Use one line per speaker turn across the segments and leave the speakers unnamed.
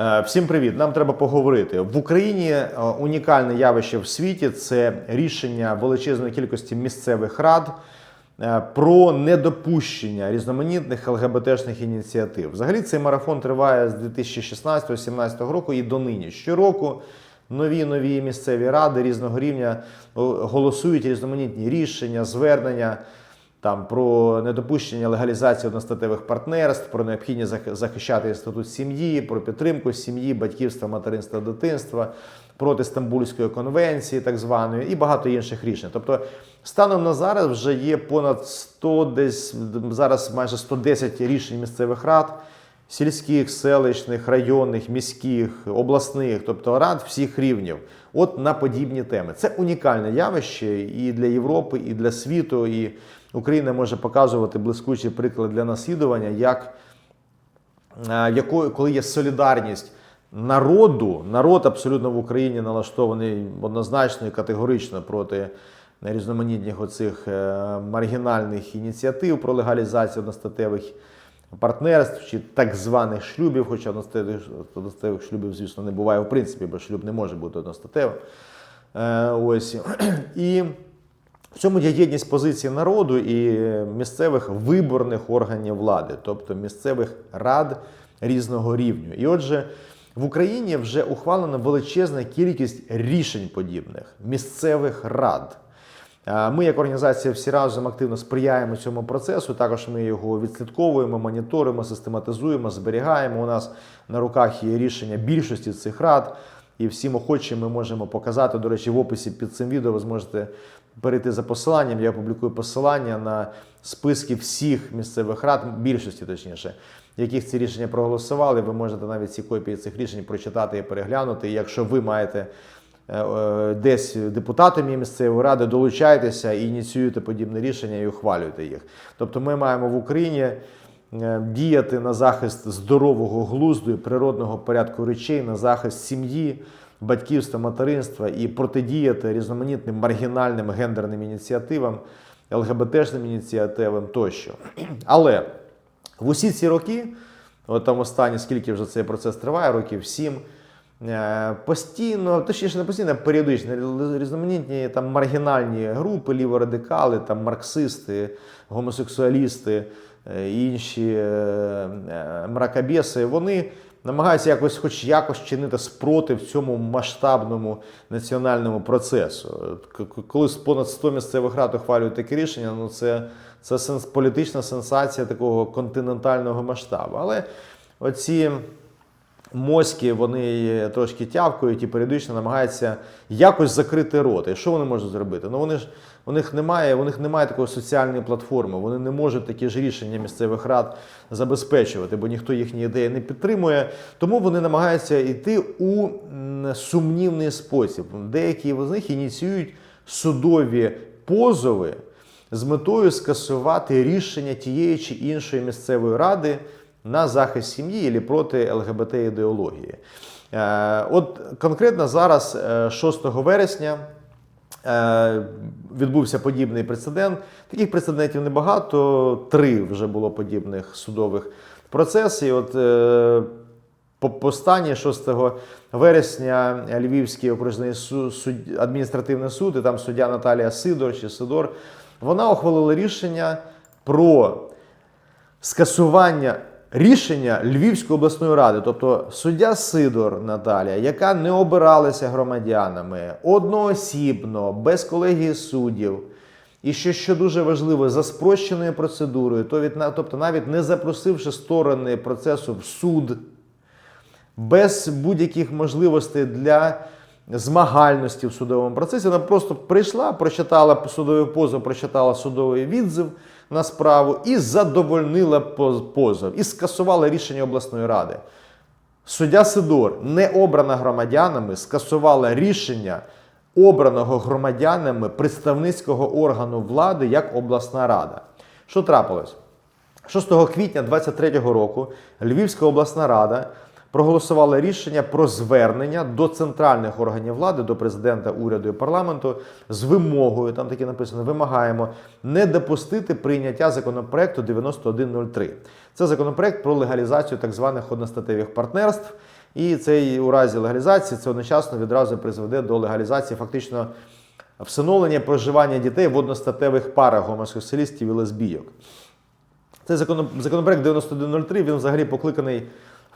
Е, Всім привіт! Нам треба поговорити. В Україні е, унікальне явище в світі це рішення величезної кількості місцевих рад е, про недопущення різноманітних ЛГБТшних ініціатив. Взагалі цей марафон триває з 2016-2017 року і донині. Щороку нові нові місцеві ради різного рівня голосують різноманітні рішення, звернення там про недопущення легалізації одностатевих партнерств, про необхідність захищати інститут сім'ї, про підтримку сім'ї, батьківства, материнства, дитинства, проти Стамбульської конвенції, так званої, і багато інших рішень. Тобто, станом на зараз вже є понад 100, десь зараз майже 110 рішень місцевих рад. Сільських, селищних, районних, міських, обласних, тобто рад всіх рівнів, от на подібні теми. Це унікальне явище і для Європи, і для світу. І Україна може показувати блискучий приклад для наслідування, як е, якою, коли є солідарність народу, народ абсолютно в Україні налаштований однозначно і категорично проти різноманітних оцих е, маргінальних ініціатив про легалізацію одностатевих партнерств чи так званих шлюбів, хоча одностатевих, шлюбів, звісно, не буває в принципі, бо шлюб не може бути одностатевим. Е, ось. І в цьому є єдність позиції народу і місцевих виборних органів влади, тобто місцевих рад різного рівню. І отже, в Україні вже ухвалена величезна кількість рішень подібних місцевих рад. Ми, як організація, всі разом активно сприяємо цьому процесу. Також ми його відслідковуємо, моніторимо, систематизуємо, зберігаємо. У нас на руках є рішення більшості цих рад. І всім охочим ми можемо показати. До речі, в описі під цим відео ви зможете перейти за посиланням. Я публікую посилання на списки всіх місцевих рад, більшості точніше, яких ці рішення проголосували. Ви можете навіть ці копії цих рішень прочитати і переглянути. І якщо ви маєте е, е, десь депутатом є місцевої ради, долучайтеся і ініціюєте подібне рішення і ухвалюйте їх. Тобто, ми маємо в Україні діяти на захист здорового глузду і природного порядку речей, на захист сім'ї, батьківства, материнства і протидіяти різноманітним маргінальним гендерним ініціативам, ЛГБТшним ініціативам тощо. Але в усі ці роки, от там останні, скільки вже цей процес триває, років сім. е, Постійно, точніше не постійно, а періодично різноманітні там маргінальні групи, ліворадикали, там марксисти, гомосексуалісти, е, інші е, е, мракобеси, вони намагаються якось, хоч якось чинити спротив цьому масштабному національному процесу. Коли понад 100 місцевих рад ухвалюють таке рішення, ну це, це сенс, політична сенсація такого континентального масштабу. Але оці моськи вони трошки тявкають і періодично намагаються якось закрити рот. І що вони можуть зробити? Ну вони ж у них немає, у них немає такої соціальної платформи. Вони не можуть такі ж рішення місцевих рад забезпечувати, бо ніхто їхні ідеї не підтримує. Тому вони намагаються йти у сумнівний спосіб. Деякі з них ініціюють судові позови з метою скасувати рішення тієї чи іншої місцевої ради на захист сім'ї або проти ЛГБТ ідеології. Е, От конкретно зараз, е, 6 вересня, е, відбувся подібний прецедент. Таких прецедентів небагато, три вже було подібних судових процесів. От е, по постані 6 вересня Львівський окружний суд, адміністративний суд, і там суддя Наталія Сидор чи Сидор, вона ухвалила рішення про скасування рішення Львівської обласної ради, тобто суддя Сидор Наталія, яка не обиралася громадянами одноосібно, без колегії суддів. І ще що дуже важливо, за спрощеною процедурою, то від, тобто навіть не запросивши сторони процесу в суд, без будь-яких можливостей для змагальності в судовому процесі. Вона просто прийшла, прочитала судовий позов, прочитала судовий відзив на справу і задовольнила позов, і скасувала рішення обласної ради. Суддя Сидор, не обрана громадянами, скасувала рішення обраного громадянами представницького органу влади як обласна рада. Що трапилось? 6 квітня 2023 року Львівська обласна рада проголосувала рішення про звернення до центральних органів влади, до президента, уряду і парламенту з вимогою, там таке написано, вимагаємо не допустити прийняття законопроекту 9103. Це законопроект про легалізацію так званих одностатевих партнерств, І це у разі легалізації це одночасно відразу призведе до легалізації фактично всиновлення проживання дітей в одностатевих парах гомосексуалістів і лесбійок. Цей закон- законопроект 9103 він взагалі покликаний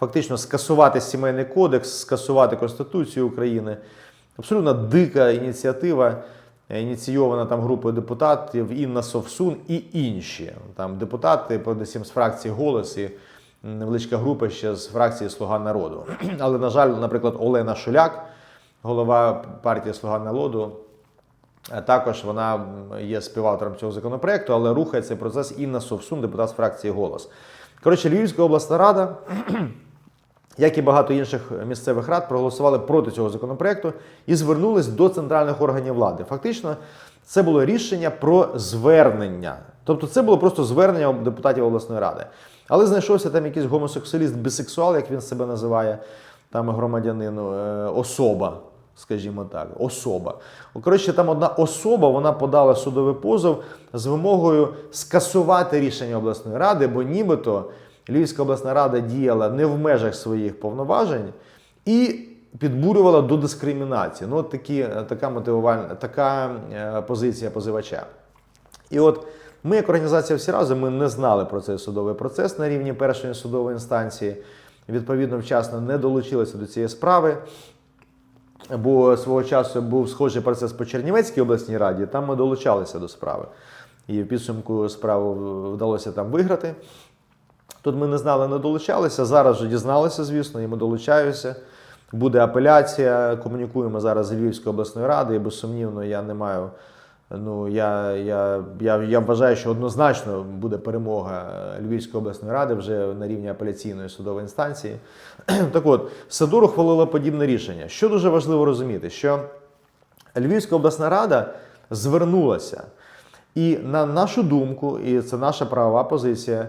фактично скасувати сімейний кодекс, скасувати Конституцію України. Абсолютно дика ініціатива, е, ініційована там групою депутатів Інна Совсун і інші. Там депутати, передусім з фракції «Голос» і невеличка група ще з фракції Слуга народу. Але, на жаль, наприклад, Олена Шуляк, голова партії Слуга народу, Е, Також вона є співавтором цього законопроекту, але рухає цей процес Інна Совсун, депутат з фракції Голос. Коротше, Львівська обласна рада, як і багато інших місцевих рад, проголосували проти цього законопроекту і звернулись до центральних органів влади. Фактично, це було рішення про звернення. Тобто, це було просто звернення депутатів обласної ради. Але знайшовся там якийсь гомосексуаліст, бісексуал, як він себе називає, там громадянин, е, особа скажімо так, особа. Коротше, там одна особа вона подала судовий позов з вимогою скасувати рішення обласної ради, бо нібито Львівська обласна рада діяла не в межах своїх повноважень і підбурювала до дискримінації. Ну, от такі, така мотивувальна, така е, позиція позивача. І от ми, як організація всі разом, ми не знали про цей судовий процес на рівні першої судової інстанції. Відповідно, вчасно не долучилися до цієї справи. Бо свого часу був схожий процес по Чернівецькій обласній раді, там ми долучалися до справи. І в підсумку справу вдалося там виграти. Тут ми не знали, не долучалися. Зараз вже дізналися, звісно, і ми долучаюся. Буде апеляція. Комунікуємо зараз з Львівською обласною радою, і безсумнівно, я не маю. Ну, я, я, я, я вважаю, що однозначно буде перемога Львівської обласної ради вже на рівні апеляційної судової інстанції. Так от, Садур ухвалила подібне рішення. Що дуже важливо розуміти, що Львівська обласна рада звернулася. І на нашу думку, і це наша правова позиція,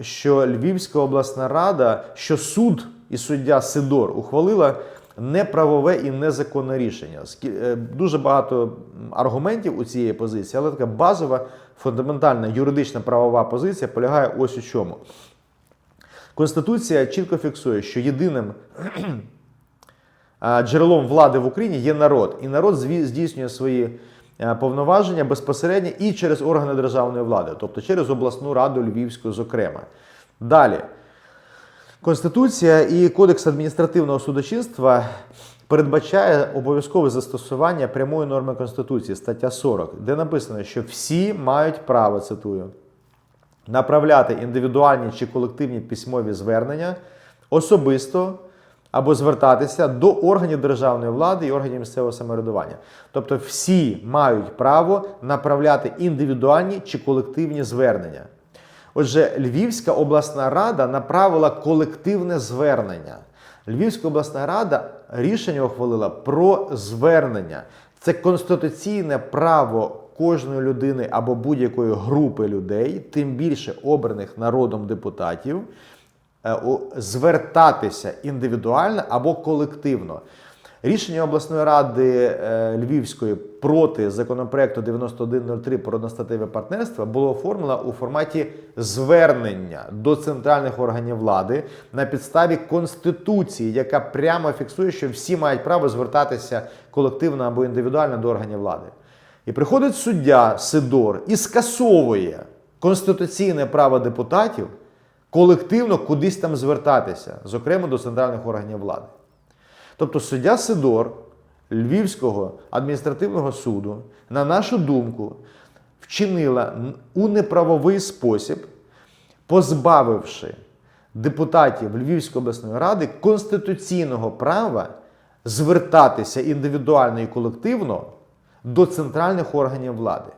що Львівська обласна рада, що суд і суддя Сидор ухвалила неправове і незаконне рішення. Е, Дуже багато аргументів у цієї позиції, але така базова, фундаментальна юридична правова позиція полягає ось у чому. Конституція чітко фіксує, що єдиним джерелом влади в Україні є народ, і народ здійснює свої повноваження безпосередньо і через органи державної влади, тобто через обласну раду Львівську, зокрема. Далі. Конституція і Кодекс адміністративного судочинства передбачає обов'язкове застосування прямої норми Конституції, стаття 40, де написано, що всі мають право, цитую, направляти індивідуальні чи колективні письмові звернення особисто або звертатися до органів державної влади і органів місцевого самоврядування. Тобто всі мають право направляти індивідуальні чи колективні звернення. Отже, Львівська обласна рада направила колективне звернення. Львівська обласна рада рішення ухвалила про звернення. Це конституційне право кожної людини або будь-якої групи людей, тим більше обраних народом депутатів, звертатися індивідуально або колективно. Рішення обласної ради е, Львівської проти законопроекту 9103 про одностатеве партнерство було оформлено у форматі звернення до центральних органів влади на підставі конституції, яка прямо фіксує, що всі мають право звертатися колективно або індивідуально до органів влади. І приходить суддя Сидор і скасовує конституційне право депутатів колективно кудись там звертатися, зокрема до центральних органів влади. Тобто суддя Сидор Львівського адміністративного суду, на нашу думку, вчинила у неправовий спосіб, позбавивши депутатів Львівської обласної ради конституційного права звертатися індивідуально і колективно до центральних органів влади.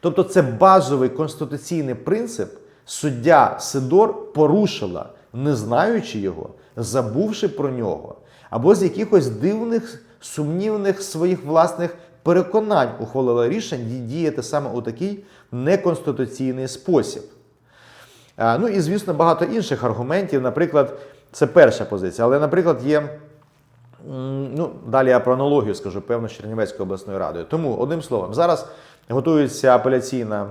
Тобто це базовий конституційний принцип, суддя Сидор порушила, не знаючи його, забувши про нього, або з якихось дивних, сумнівних своїх власних переконань ухвалила рішення діяти саме у такий неконституційний спосіб. Ну і, звісно, багато інших аргументів. Наприклад, це перша позиція. Але, наприклад, є. Ну, далі я про аналогію скажу, певно, з Чернівецькою обласною радою. Тому, одним словом, зараз готується апеляційна,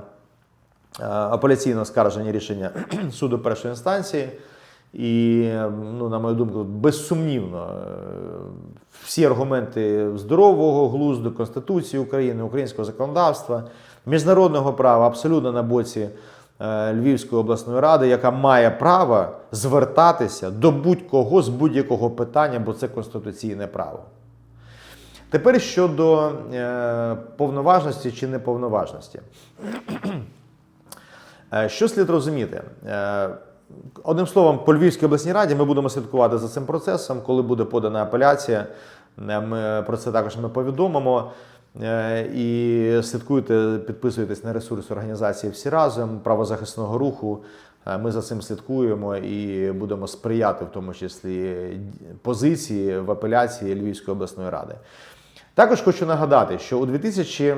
е, апеляційне оскарження рішення суду першої інстанції. І, ну, на мою думку, безсумнівно, е, всі аргументи здорового глузду, Конституції України, українського законодавства, міжнародного права абсолютно на боці е, Львівської обласної ради, яка має право звертатися до будь-кого з будь-якого питання, бо це конституційне право. Тепер щодо повноважності чи неповноважності. Е, Що слід розуміти? Е, Одним словом, по Львівській обласній раді ми будемо слідкувати за цим процесом. Коли буде подана апеляція, е, ми про це також ми повідомимо. І слідкуйте, підписуйтесь на ресурс організації всі разом правозахисного руху. Ми за цим слідкуємо і будемо сприяти, в тому числі позиції в апеляції Львівської обласної ради. Також хочу нагадати, що у 2000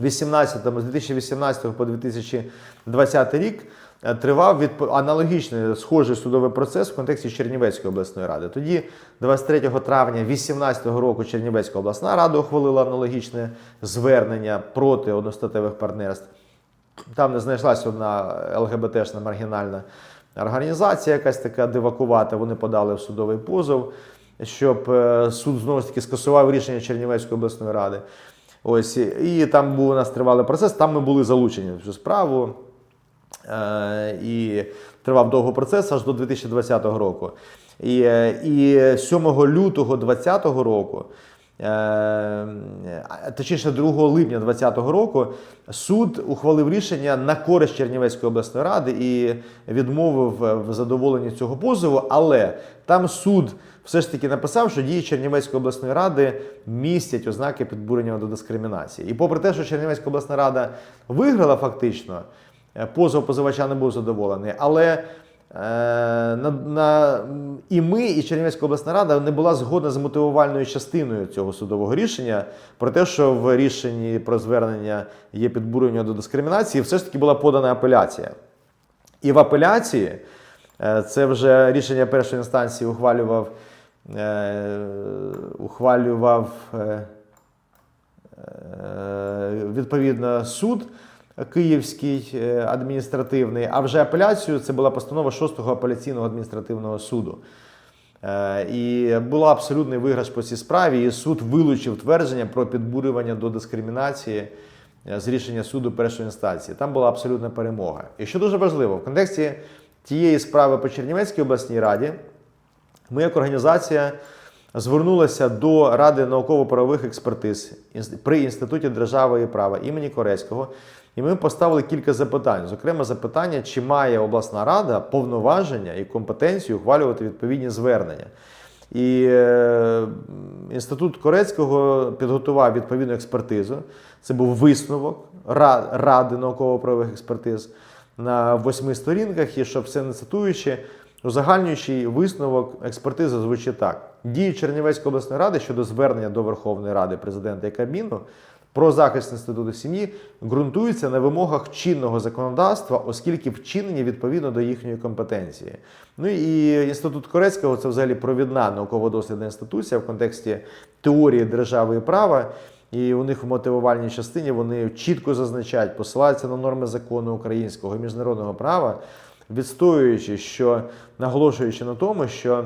18, з 2018 по 2020 рік е, тривав відп- аналогічний схожий судовий процес в контексті Чернівецької обласної ради. Тоді, 23 травня 2018 року, Чернівецька обласна рада ухвалила аналогічне звернення проти одностатевих партнерств. Там не знайшлася одна ЛГБТшна маргінальна організація, якась така дивакувата. Вони подали в судовий позов, щоб е, суд знову ж таки скасував рішення Чернівецької обласної ради. Ось і там був у нас тривалий процес. Там ми були залучені в цю справу. Е, і тривав довго процес аж до 2020 року. І, е, і 7 лютого 2020 року, точніше 2 липня 2020 року, суд ухвалив рішення на користь Чернівецької обласної ради і відмовив в задоволенні цього позову. Але там суд все ж таки написав, що дії Чернівецької обласної ради містять ознаки підбурення до дискримінації. І попри те, що Чернівецька обласна рада виграла фактично, е, позов позивача не був задоволений, але е, на, на, і ми, і Чернівецька обласна рада не була згодна з мотивувальною частиною цього судового рішення про те, що в рішенні про звернення є підбурення до дискримінації, все ж таки була подана апеляція. І в апеляції е, це вже рішення першої інстанції ухвалював, е, ухвалював е, е, відповідно суд Київський е, адміністративний, а вже апеляцію це була постанова 6-го апеляційного адміністративного суду. Е, І була абсолютний виграш по цій справі, і суд вилучив твердження про підбурювання до дискримінації е, з рішення суду першої інстанції. Там була абсолютна перемога. І що дуже важливо, в контексті тієї справи по Чернівецькій обласній раді, ми, як організація, звернулися до Ради науково-правових експертиз при Інституті держави і права імені Корецького. І ми поставили кілька запитань. Зокрема, запитання, чи має обласна рада повноваження і компетенцію ухвалювати відповідні звернення. І е, інститут Корецького підготував відповідну експертизу. Це був висновок Ради науково-правових експертиз на восьми сторінках. І щоб все не цитуючи, узагальнюючий висновок експертизи звучить так: дії Чернівецької обласної ради щодо звернення до Верховної Ради президента і Кабміну про захист інституту сім'ї ґрунтуються на вимогах чинного законодавства, оскільки вчинені відповідно до їхньої компетенції. Ну і інститут Корецького це взагалі провідна науково-дослідна інституція в контексті теорії держави і права. І у них в мотивувальній частині вони чітко зазначають, посилаються на норми закону українського і міжнародного права, відстоюючи, що наголошуючи на тому, що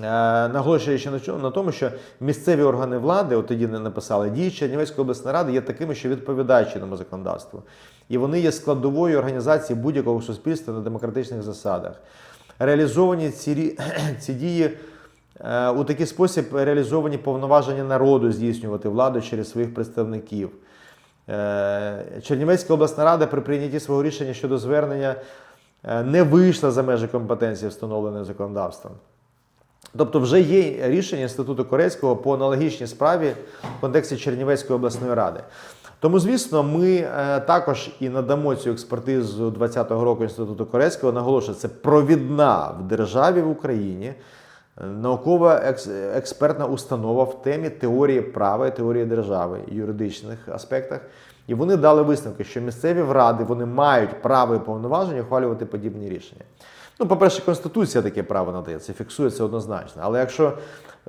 наголошуючи на тому, що місцеві органи влади, от тоді не написали, дії Чернівецької обласної ради є такими, що відповідають чинному законодавству. І вони є складовою організації будь-якого суспільства на демократичних засадах. Реалізовані ці, ці дії е, у такий спосіб реалізовані повноваження народу здійснювати владу через своїх представників. Е, Чернівецька обласна рада при прийнятті свого рішення щодо звернення е, не вийшла за межі компетенції, встановленої законодавством. Тобто вже є рішення Інституту Корецького по аналогічній справі в контексті Чернівецької обласної ради. Тому, звісно, ми е, також і надамо цю експертизу 2020 року Інституту Корецького. Наголошую, це провідна в державі в Україні е, наукова екс- експертна установа в темі теорії права і теорії держави, юридичних аспектах. І вони дали висновки, що місцеві ради вони мають право і повноваження ухвалювати подібні рішення. Ну, по-перше, Конституція таке право надає, це фіксується однозначно. Але якщо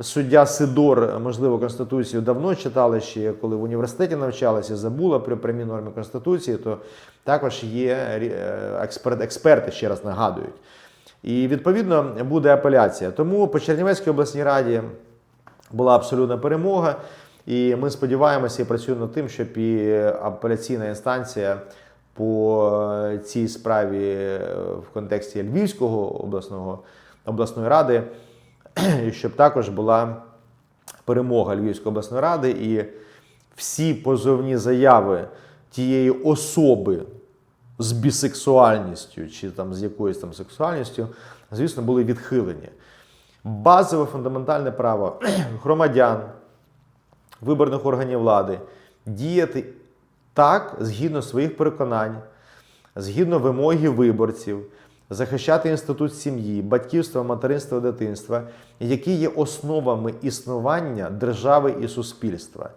суддя Сидор, можливо, Конституцію давно читали ще, коли в університеті навчалися, забула про прямі норми Конституції, то також є е, експерт, експерти, ще раз нагадують. І відповідно буде апеляція. Тому по Чернівецькій обласній раді була абсолютна перемога. І ми сподіваємося і працюємо над тим, щоб і апеляційна інстанція по цій справі е, в контексті Львівського обласного обласної ради, щоб також була перемога Львівської обласної ради, і всі позовні заяви тієї особи з бісексуальністю чи там з якоюсь там сексуальністю, звісно, були відхилені. Базове фундаментальне право громадян, виборних органів влади діяти так, згідно своїх переконань, згідно вимоги виборців, захищати інститут сім'ї, батьківства, материнства, дитинства, які є основами існування держави і суспільства.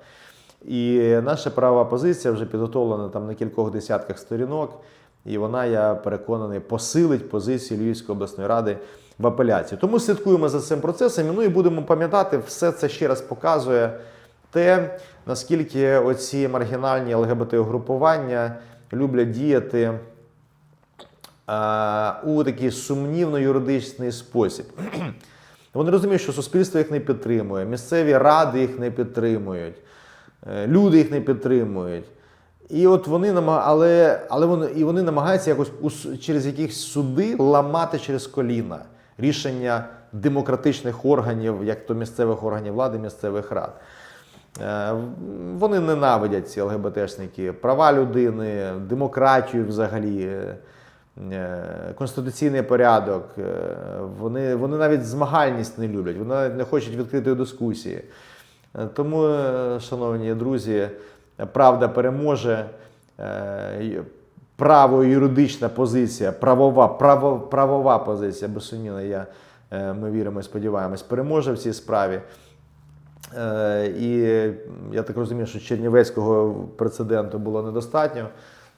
І наша правова позиція вже підготовлена там на кількох десятках сторінок, і вона, я переконаний, посилить позицію Львівської обласної ради в апеляції. Тому слідкуємо за цим процесом. Ну і будемо пам'ятати, все це ще раз показує те, наскільки оці маргінальні ЛГБТ-угрупування люблять діяти е, у такий сумнівно-юридичний спосіб. Вони розуміють, що суспільство їх не підтримує, місцеві ради їх не підтримують, е, люди їх не підтримують. І от вони але, але вони, і вони намагаються якось ус- через якісь суди ламати через коліна рішення демократичних органів, як то місцевих органів влади, місцевих рад. Е, Вони ненавидять ці ЛГБТшники, права людини, демократію взагалі, е, е, конституційний порядок. Вони, вони навіть змагальність не люблять, вони навіть не хочуть відкритої дискусії. Тому, шановні друзі, правда переможе. Право юридична позиція, правова, право, правова позиція, безсумнівно, я, ми віримо і сподіваємось, переможе в цій справі. Е, І я так розумію, що Чернівецького прецеденту було недостатньо,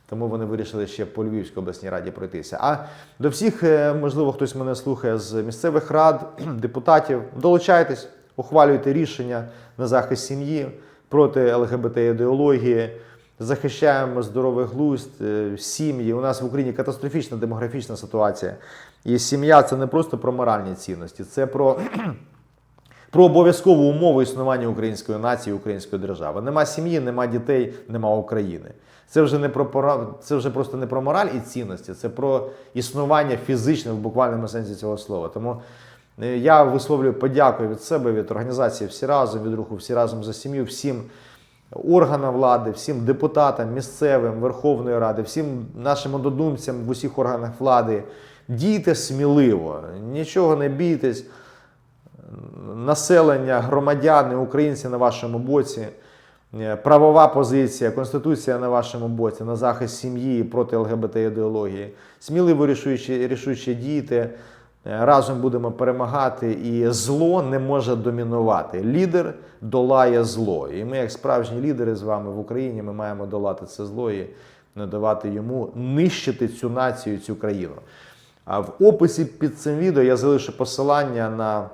тому вони вирішили ще по Львівській обласній раді пройтися. А до всіх, е, можливо, хтось мене слухає з місцевих рад, депутатів, долучайтесь, ухвалюйте рішення на захист сім'ї проти ЛГБТ-ідеології. Захищаємо здоровий глузд, е, сім'ї. У нас в Україні катастрофічна демографічна ситуація. І сім'я це не просто про моральні цінності, це про про обов'язкову умову існування української нації, української держави. Нема сім'ї, нема дітей, нема України. Це вже не про це вже просто не про мораль і цінності, це про існування фізичне в буквальному сенсі цього слова. Тому е, я висловлюю подяку від себе, від організації всі разом, від руху всі разом за сім'ю, всім органам влади, всім депутатам, місцевим, Верховної Ради, всім нашим однодумцям в усіх органах влади. Дійте сміливо, нічого не бійтесь населення, громадяни, українці на вашому боці, е, правова позиція, конституція на вашому боці, на захист сім'ї проти ЛГБТ ідеології. Сміливо рішуче діяти. Е, Разом будемо перемагати, і зло не може домінувати. Лідер долає зло. І ми, як справжні лідери з вами в Україні, ми маємо долати це зло і не давати йому нищити цю націю, цю країну. А в описі під цим відео я залишу посилання на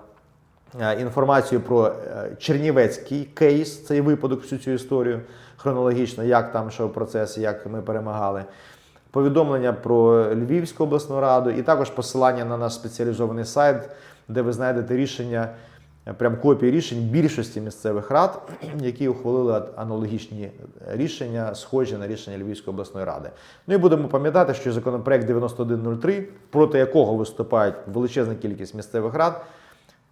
інформацію про е, Чернівецький кейс, цей випадок, всю цю історію хронологічно, як там йшов процес, як ми перемагали. Повідомлення про Львівську обласну раду, і також посилання на наш спеціалізований сайт, де ви знайдете рішення, е, прям копії рішень більшості місцевих рад, які ухвалили аналогічні рішення, схожі на рішення Львівської обласної ради. Ну і будемо пам'ятати, що законопроект 9103, проти якого виступають величезна кількість місцевих рад,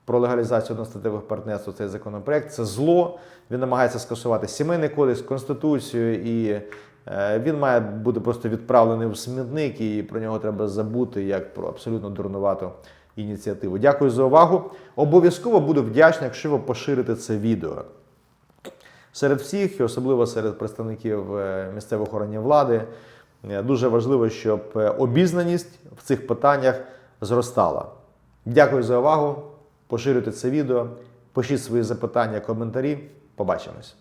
про легалізацію одностатевих партнерств цей законопроект це зло. Він намагається скасувати сімейний кодекс, конституцію, і е, він має бути просто відправлений в смітник, і про нього треба забути як про абсолютно дурнувату ініціативу. Дякую за увагу. Обов'язково буду вдячний, якщо ви поширите це відео. Серед всіх, і особливо серед представників е, місцевих органів влади, е, дуже важливо, щоб обізнаність в цих питаннях зростала. Дякую за увагу. Поширюйте це відео, пишіть свої запитання, коментарі. Побачимось.